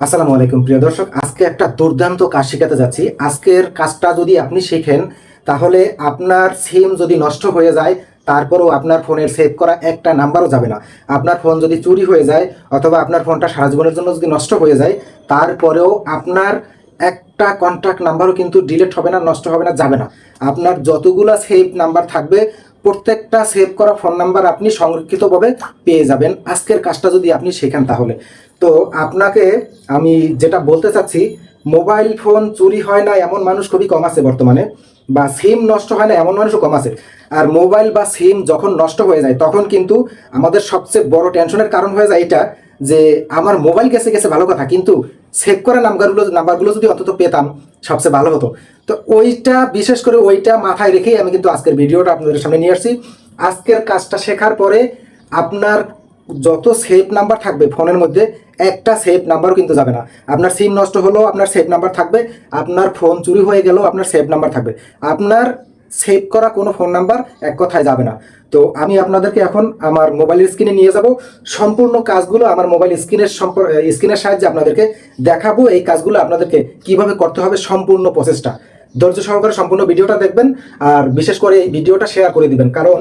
আসসালামু আলাইকুম, প্রিয় দর্শক। আজকে একটা দুর্দান্ত কাজ শেখাতে যাচ্ছি। আজকের কাজটা যদি আপনি শিখেন, তাহলে আপনার সিম যদি নষ্ট হয়ে যায়, তারপরেও আপনার ফোনের সেভ করা একটা নাম্বারও যাবে না। আপনার ফোন যদি চুরি হয়ে যায়, অথবা আপনার ফোনটা সারা জীবনের জন্য যদি নষ্ট হয়ে যায়, তারপরেও আপনার একটা কন্ট্যাক্ট নাম্বারও কিন্তু ডিলিট হবে না, নষ্ট হবে না, যাবে না। আপনার যতগুলো সেভ নাম্বার থাকবে, প্রত্যেকটা সেভ করা ফোন নাম্বার আপনি সংরক্ষিতভাবে পেয়ে যাবেন। আজকের কাজটা যদি আপনি শেখেন তাহলে। তো আপনাকে আমি যেটা বলতে চাচ্ছি, মোবাইল ফোন চুরি হয় না এমন মানুষ খুবই কম আছে বর্তমানে, বা সিম নষ্ট হয় না এমন মানুষও কম আছে। আর মোবাইল বা সিম যখন নষ্ট হয়ে যায়, তখন কিন্তু আমাদের সবচেয়ে বড় টেনশনের কারণ হয়ে যায় এটা যে আমার মোবাইল গেছে গেছে ভালো কথা, কিন্তু সেভ করা নাম্বারগুলো নাম্বারগুলো যদি অন্তত পেতাম, সবচেয়ে ভালো হতো। তো ওইটা, বিশেষ করে ওইটা মাথায় রেখেই আমি কিন্তু আজকের ভিডিওটা আপনাদের সামনে নিয়ে আসছি। আজকের কাজটা শেখার পরে আপনার যত সেভ নাম্বার থাকবে ফোনের মধ্যে, একটা সেভ নাম্বারও কিন্তু যাবে না। আপনার সিম নষ্ট হলেও আপনার সেভ নাম্বার থাকবে। আপনার ফোন চুরি হয়ে গেলেও আপনার সেভ নাম্বার থাকবে। আপনার সেভ করা কোনো ফোন নাম্বার এক কথায় যাবে না। তো আমি আপনাদেরকে এখন আমার মোবাইলের স্ক্রিনে নিয়ে যাব। সম্পূর্ণ কাজগুলো আমার মোবাইল স্ক্রিনের স্ক্রিনের সাহায্যে আপনাদেরকে দেখাবো এই কাজগুলো আপনাদেরকে কীভাবে করতে হবে সম্পূর্ণ প্রসেসটা ধৈর্য সহকারে সম্পূর্ণ ভিডিওটা দেখবেন, আর বিশেষ করে এই ভিডিওটা শেয়ার করে দিবেন। কারণ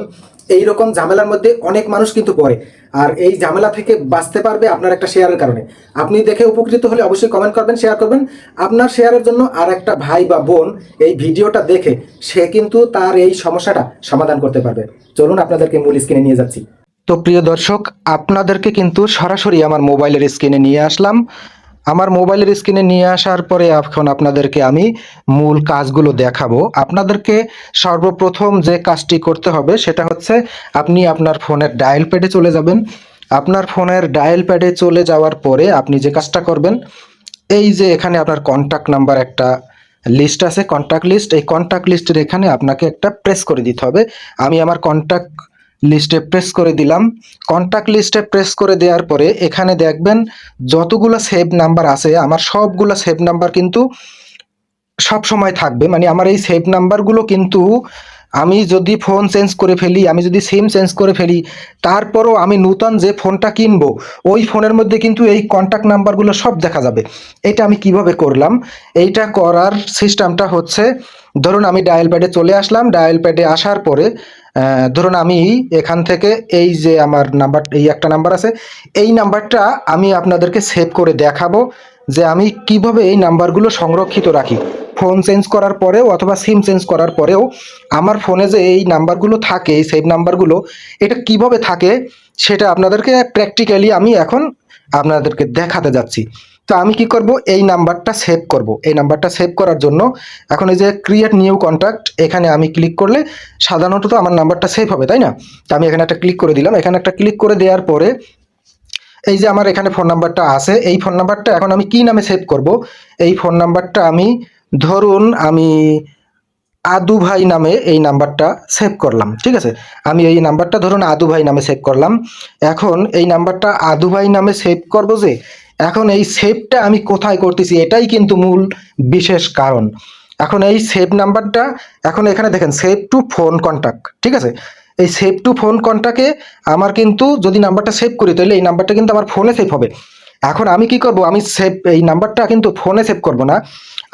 এই রকম ঝামেলার মধ্যে অনেক মানুষ কিন্তু পড়ে। আর এই ঝামেলা থেকে বাঁচতে পারবে আপনার একটা শেয়ারের কারণে। আপনি দেখে উপকৃত হলে অবশ্যই কমেন্ট করবেন শেয়ার করবেন। আপনার শেয়ারের জন্য আর একটা ভাই বা বোন এই ভিডিওটা দেখে সে কিন্তু তার এই সমস্যাটা সমাধান করতে পারবে। চলুন আপনাদেরকে মূল স্ক্রিনে নিয়ে যাচ্ছি। তো প্রিয় দর্শক, আপনাদেরকে কিন্তু সরাসরি আমার মোবাইলের স্ক্রিনে নিয়ে আসলাম। আমার মোবাইলের স্ক্রিনে নিয়ে আসার পরে এখন আপনাদেরকে আমি মূল কাজগুলো দেখাবো। আপনাদেরকে সর্বপ্রথম যে কাজটি করতে হবে সেটা হচ্ছে আপনি আপনার ফোনের ডায়াল প্যাডে চলে যাবেন। আপনার ফোনের ডায়াল প্যাডে চলে যাওয়ার পরে আপনি যে কাজটা করবেন, এই যে এখানে আপনার কন্ট্যাক্ট নাম্বার একটা লিস্ট আছে। কন্ট্যাক্ট লিস্ট এই কন্ট্যাক্ট লিস্টের এখানে আপনাকে একটা প্রেস করে দিতে হবে। আমি আমার কন্ট্যাক্ট লিস্টে প্রেস করে দিলাম। কন্ট্যাক্ট লিস্টে প্রেস করে দেওয়ার পরে এখানে দেখবেন যতগুলো সেভ নাম্বার আছে, আমার সবগুলো সেভ নাম্বার কিন্তু সব সময় থাকবে। মানে আমার এই সেভ নাম্বারগুলো কিন্তু আমি যদি ফোন চেঞ্জ করে ফেলি, আমি যদি সিম চেঞ্জ করে ফেলি, তারপরও আমি নূতন যে ফোনটা কিনবো, ওই ফোনের মধ্যে কিন্তু এই কন্ট্যাক্ট নাম্বারগুলো সব দেখা যাবে। এটা আমি কীভাবে করলাম? এইটা করার সিস্টেমটা হচ্ছে, ধরুন আমি ডায়াল প্যাডে চলে আসলাম। ডায়াল প্যাডে আসার পরে ধরুন আমি এখান থেকে এই যে আমার নাম্বার, এই একটা নাম্বার আছে, এই নাম্বারটা আমি আপনাদেরকে সেভ করে দেখাবো যে আমি কীভাবে এই নাম্বারগুলো সংরক্ষিত রাখি। ফোন চেঞ্জ করার পরেও অথবা সিম চেঞ্জ করার পরেও আমার ফোনে যে এই নাম্বারগুলো থাকে, এই সেভ নাম্বারগুলো, এটা কীভাবে থাকে সেটা আপনাদেরকে প্র্যাকটিক্যালি আমি এখন আপনাদেরকে দেখাতে যাচ্ছি। তো আমি কি করব? এই নাম্বারটা সেভ করব। এই নাম্বারটা সেভ করার জন্য এখন এই যে ক্রিয়েট নিউ কন্ট্যাক্ট এখানে আমি ক্লিক করলে সাধারণত তো আমার নাম্বারটা সেভ হবে, তাই না? তো আমি এখানে একটা ক্লিক করে দিলাম। এখানে একটা ক্লিক করে দেওয়ার পরে এই যে আমার এখানে ফোন নাম্বারটা আছে, এই ফোন নাম্বারটা এখন আমি কি নামে সেভ করব? এই ফোন নাম্বারটা আমি ধরুন আমি আদু ভাই নামে এই নাম্বারটা সেভ করলাম, ঠিক আছে? আমি এই নাম্বারটা ধরুন আদু ভাই নামে সেভ করলাম। এখন এই নাম্বারটা আদু ভাই নামে সেভ করব যে এখন এই সেভটা আমি কোথায় করতেছি, এটাই কিন্তু মূল বিশেষ কারণ। এখন এই সেভ নাম্বারটা এখন এখানে দেখেন সেভ টু ফোন কন্ট্যাক্ট ঠিক আছে? এই সেভ টু ফোন কন্ট্যাক্টে আমার কিন্তু যদি নাম্বারটা সেভ করি, তাহলে এই নাম্বারটা কিন্তু আমার ফোনে সেভ হবে। এখন আমি কি করব? আমি সেভ এই নাম্বারটা কিন্তু ফোনে সেভ করব না।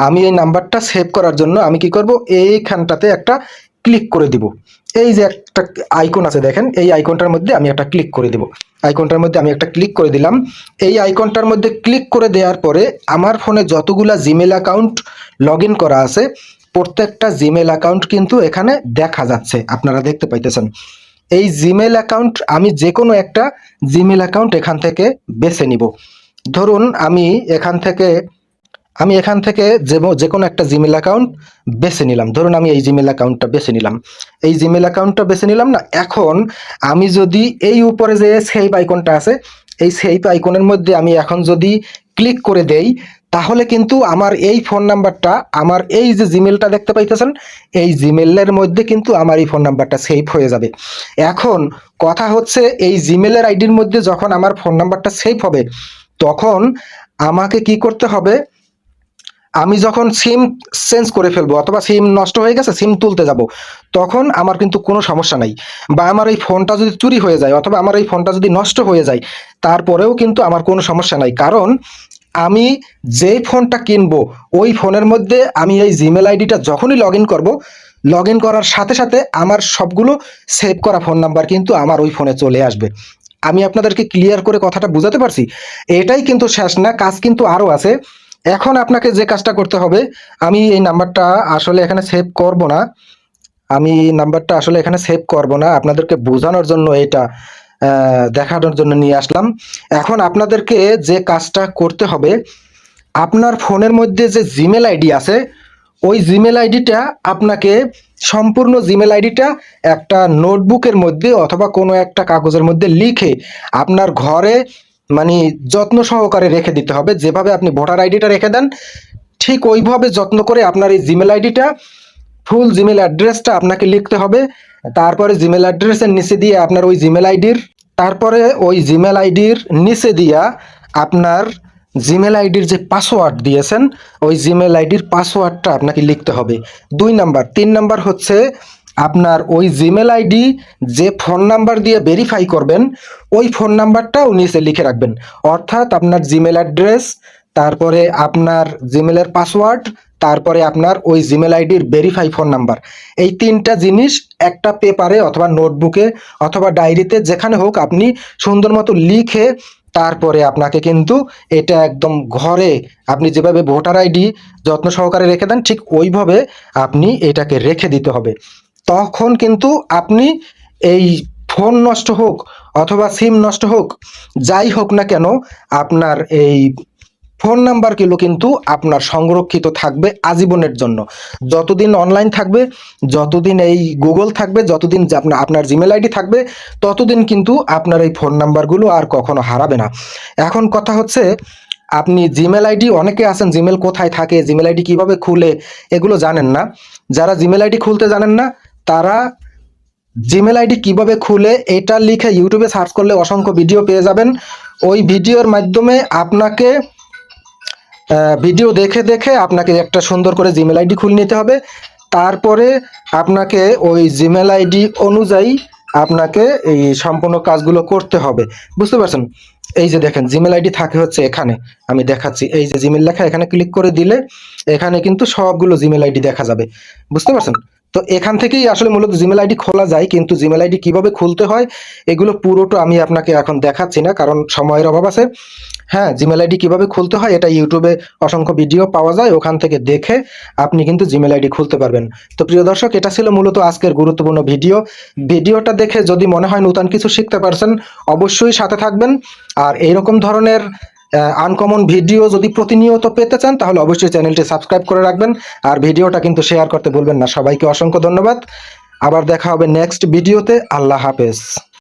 আমি এই নাম্বারটা সেভ করার জন্য আমি কি করব? এইখানটাতে একটা ক্লিক করে দিব। এই যে একটা আইকন আছে দেখেন, এই আইকনটার মধ্যে আমি একটা ক্লিক করে দিব। আইকনটার মধ্যে আমি একটা ক্লিক করে দিলাম। এই আইকনটার মধ্যে ক্লিক করে দেওয়ার পরে আমার ফোনে যতগুলা জিমেল অ্যাকাউন্ট লগ করা আছে, প্রত্যেকটা জিমেল অ্যাকাউন্ট কিন্তু এখানে দেখা যাচ্ছে। আপনারা দেখতে পাইতেছেন। এই জিমেল অ্যাকাউন্ট আমি যে কোনো একটা জিমেল অ্যাকাউন্ট এখান থেকে বেছে নিব। ধরুন আমি এখান থেকে আমি এখান থেকে যে যে কোনো একটা জিমেল অ্যাকাউন্ট বেছে নিলাম। ধরুন আমি এই জিমেল অ্যাকাউন্টটা বেছে নিলাম। এই জিমেল অ্যাকাউন্টটা বেছে নিলাম না, এখন আমি যদি এই উপরে যে সেভ আইকনটা আছে, এই সেভ আইকনের মধ্যে আমি এখন যদি ক্লিক করে দেই, তাহলে কিন্তু আমার এই ফোন নাম্বারটা আমার এই যে জিমেলটা দেখতে পাইতেছেন, এই জিমেলের মধ্যে কিন্তু আমার এই ফোন নাম্বারটা সেভ হয়ে যাবে। এখন কথা হচ্ছে এই জিমেলের আইডির মধ্যে যখন আমার ফোন নাম্বারটা সেভ হবে, তখন আমাকে কি করতে হবে? আমি যখন সিম চেঞ্জ করে ফেলব অথবা সিম নষ্ট হয়ে গেছে সিম তুলতে যাব, তখন আমার কিন্তু কোনো সমস্যা নাই। বা আমার এই ফোনটা যদি চুরি হয়ে যায় অথবা আমার এই ফোনটা যদি নষ্ট হয়ে যায়, তারপরেও কিন্তু আমার কোনো সমস্যা নাই। কারণ আমি যেই ফোনটা কিনবো, ওই ফোনের মধ্যে আমি এই জিমেল আইডিটা যখনই লগ ইন করব লগ ইন করার সাথে সাথে আমার সবগুলো সেভ করা ফোন নাম্বার কিন্তু আমার ওই ফোনে চলে আসবে। আমি আপনাদেরকে ক্লিয়ার করে কথাটা বুঝাতে পারছি? এটাই কিন্তু শেষ না, কাজ কিন্তু আরও আছে। এখন আপনাকে যে কাজটা করতে হবে, আমি এই নাম্বারটা আসলে এখানে সেভ করব না। আমি নাম্বারটা আসলে এখানে সেভ করব না। আপনাদেরকে বোঝানোর জন্য এটা দেখানোর জন্য নিয়ে আসলাম। এখন আপনাদেরকে যে কাজটা করতে হবে, আপনার ফোনের মধ্যে যে জিমেল আইডি আছে, ওই জিমেল আইডিটা আপনাকে সম্পূর্ণ জিমেল আইডিটা একটা নোটবুকের মধ্যে অথবা কোনো একটা কাগজের মধ্যে লিখে আপনার ঘরে মানে যত্ন সহকারে রেখে দিতে হবে। যেভাবে আপনি ভোটার আইডিটা রেখে দেন, ঠিক ওইভাবে যত্ন করে আপনার এই জিমেল আইডিটা, ফুল জিমেল অ্যাড্রেসটা আপনাকে লিখতে হবে। তারপরে জিমেল অ্যাড্রেসের নিচে দিয়ে আপনার ওই জিমেল আইডির, তারপরে ওই জিমেল আইডির নিচে দিয়া আপনার জিমেল আইডির যে পাসওয়ার্ড দিয়েছেন, ওই জিমেল আইডির পাসওয়ার্ডটা আপনাকে লিখতে হবে। দুই নাম্বার, তিন নাম্বার হচ্ছে আপনার ওই জিমেল আইডি, যে ফোন নাম্বার দিয়ে ভেরিফাই করবেন, ওই ফোন নাম্বারটাও নিচে লিখে রাখবেন। অর্থাৎ আপনার জিমেল অ্যাড্রেস তারপরে আপনার জিমেলের পাসওয়ার্ড তারপরে আপনার ওই জিমেল আইডির ভেরিফাই ফোন নাম্বার এই তিনটা জিনিস একটা পেপারে অথবা নোটবুকে অথবা ডায়েরিতে যেখানে হোক আপনি সুন্দর মতো লিখে তারপরে আপনাকে কিন্তু এটা একদম ঘরে আপনি যেভাবে ভোটার আইডি যত্ন সহকারে রেখে দেন, ঠিক ওইভাবে আপনি এটাকে রেখে দিতে হবে। তখন কিন্তু আপনি এই ফোন নষ্ট হোক অথবা সিম নষ্ট হোক, যাই হোক না কেন, আপনার এই ফোন নাম্বারগুলো কিন্তু আপনার সংরক্ষিত থাকবে আজীবনের জন্য। যতদিন অনলাইন থাকবে, যতদিন এই গুগল থাকবে, যতদিন আপনার আপনার জিমেল আইডি থাকবে, ততদিন কিন্তু আপনার এই ফোন নাম্বারগুলো আর কখনো হারাবে না। এখন কথা হচ্ছে, আপনি জিমেল আইডি অনেকে আছেন জিমেল কোথায় থাকে জিমেল আইডি কীভাবে খুলে, এগুলো জানেন না। যারা জিমেল আইডি খুলতে জানেন না তারা জিমেল আইডি কীভাবে খুলে, এটা লিখে ইউটিউবে সার্চ করলে অসংখ্য ভিডিও পেয়ে যাবেন। ওই ভিডিওর মাধ্যমে আপনাকে ভিডিও দেখে দেখে আপনাকে একটা সুন্দর করে জিমেল আইডি খুলে নিতে হবে। তারপরে আপনাকে ওই জিমেল আইডি অনুযায়ী আপনাকে এই সম্পূর্ণ কাজগুলো করতে হবে। বুঝতে পারছেন? এই যে দেখেন জিমেল আইডি থাকে হচ্ছে এখানে। আমি দেখাচ্ছি। এই যে জিমেল লেখা, এখানে ক্লিক করে দিলে এখানে কিন্তু সবগুলো জিমেল আইডি দেখা যাবে। বুঝতে পারছেন? তো এখান থেকেই আসলে মূলত জিমেল আইডি খোলা যায়, কিন্তু জিমেল আইডি কীভাবে খুলতে হয়, এগুলো পুরোটা আমি আপনাকে এখন দেখাচ্ছি না, কারণ সময়ের অভাব আছে। হ্যাঁ জিমেল আইডি কীভাবে খুলতে হয়, এটা ইউটিউবে অসংখ্য ভিডিও পাওয়া যায়, ওখান থেকে দেখে আপনি কিন্তু জিমেল আইডি খুলতে পারবেন। তো প্রিয় দর্শক, এটা ছিল মূলত আজকের গুরুত্বপূর্ণ ভিডিও। ভিডিওটা দেখে যদি মনে হয় নতুন কিছু শিখতে পারছেন, অবশ্যই সাথে থাকবেন। আর এইরকম ধরনের আনকমন ভিডিও যদি প্রতিনিয়ত পেতে চান, তাহলে অবশ্যই চ্যানেলটি সাবস্ক্রাইব করে রাখবেন। আর ভিডিওটা কিন্তু শেয়ার করতে ভুলবেন না। সবাইকে অসংখ্য ধন্যবাদ। আবার দেখা হবে নেক্সট ভিডিওতে আল্লাহ হাফেজ।